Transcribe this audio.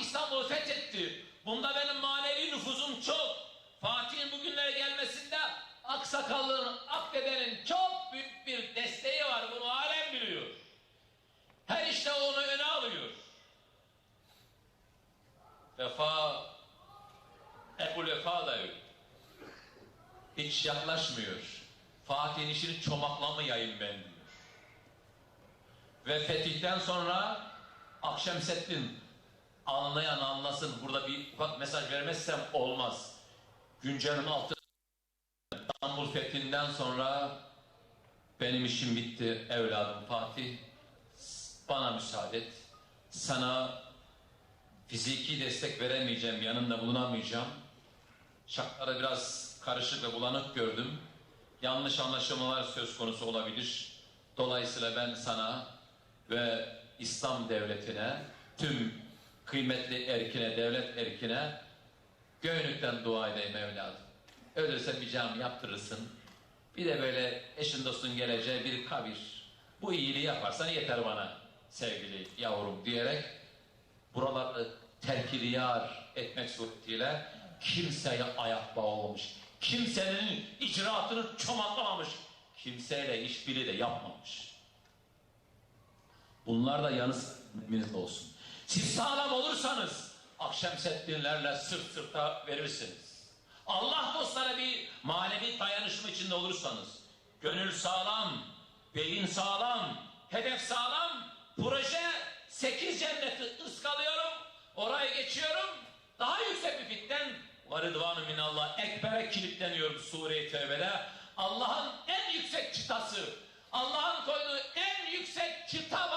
İstanbul'u fethetti. Bunda benim manevi nüfuzum çok. Fatih'in bugünlere gelmesinde Aksakallı'nın, Akdede'nin çok büyük bir desteği var. Bunu alem biliyor. Her işte onu öne alıyor. Vefa, Ebul Vefa da öyle. Hiç yaklaşmıyor. Fatih'in işini çomaklamayayım ben diyor. Ve fetihten sonra Akşemseddin anlayan anlasın. Burada bir ufak mesaj vermezsem olmaz. Güncelin altı İstanbul fethinden sonra benim işim bitti evladım Fatih. Bana müsaade et. Sana fiziki destek veremeyeceğim, yanında bulunamayacağım. Şartları biraz karışık ve bulanık gördüm. Yanlış anlaşılmalar söz konusu olabilir. Dolayısıyla ben sana ve İslam devletine, tüm kıymetli erkine, devlet erkine göğünlükten dua edeyim evladım. Ölürse bir cami yaptırırsın. Bir de böyle eşin dostun geleceği bir kabir. Bu iyiliği yaparsan yeter bana sevgili yavrum diyerek buraları terkiliyar etmek suretiyle kimseye ayak bağı olmamış. Kimsenin icraatını çomaklamamış. Kimseyle işbirliği de yapmamış. Bunlar da yanı sırtınızda olsun. Siz sağlam olursanız Akşemseddinlerle sırt sırta verirsiniz. Allah dostlara bir manevi dayanışma içinde olursanız, gönül sağlam, beyin sağlam, hedef sağlam, proje sekiz cenneti ıskalıyorum, oraya geçiyorum, daha yüksek bir fitten ve rıdvanı minallah ekbere kilitleniyorum Sure-i Tevbe'de. Allah'ın en yüksek çıtası, Allah'ın koyduğu en yüksek çıta.